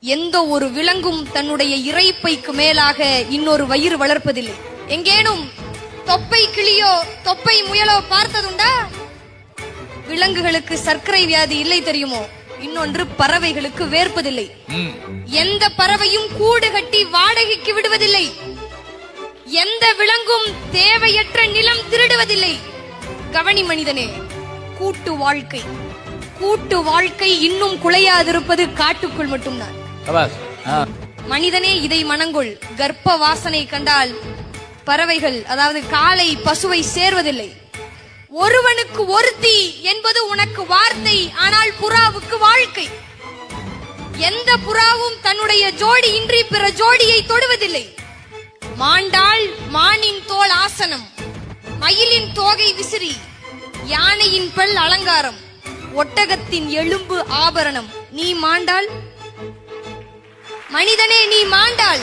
எந்த ஒரு விலங்கும் தன்னுடைய இறைப்பைக்கு மேலாக இன்னொரு வயிறு வளர்ப்பதில்லை. எங்கேனும் தொப்பை கிளியோ தொப்பை முயலோ பார்த்ததுண்டா? விலங்குகளுக்கு சர்க்கரை வியாதி இல்லை தெரியுமோ? இன்னொன்று பறவைகளுக்கு வேர்ப்பதில்லை. எந்த பறவையும் கூடு கட்டி வாடகைக்கு விடுவதில்லை. எந்த விலங்கும் தேவையற்ற நிலம் திருடுவதில்லை. கவனி மனிதனே கூட்டு வாழ்க்கை. கூட்டு வாழ்க்கை இன்னும் குலையாதிருப்பது காட்டுக்குள் மட்டும்தான். மனிதனே இதை மனங்குள். கர்ப்ப வாசனை கண்டால் பறவைகள் அதாவது காலை பசுவை சேர்வதில்லை. ஒருவனுக்கு ஒருத்தி என்பது உனக்கு வார்த்தை ஆனால் புறாவுக்கு வாழ்க்கை. எந்த புறாவும் தன்னுடைய ஜோடி இன்றி பிற ஜோடியை தொடுவதில்லை. மாண்டாள் மானின் தோல் ஆசனம் மயிலின் தோகை விசிறி யானையின் பல் அலங்காரம் ஒட்டகத்தின் எலும்பு ஆபரணம். நீ மாண்டாள்? மனிதனே நீ மாண்டாள்.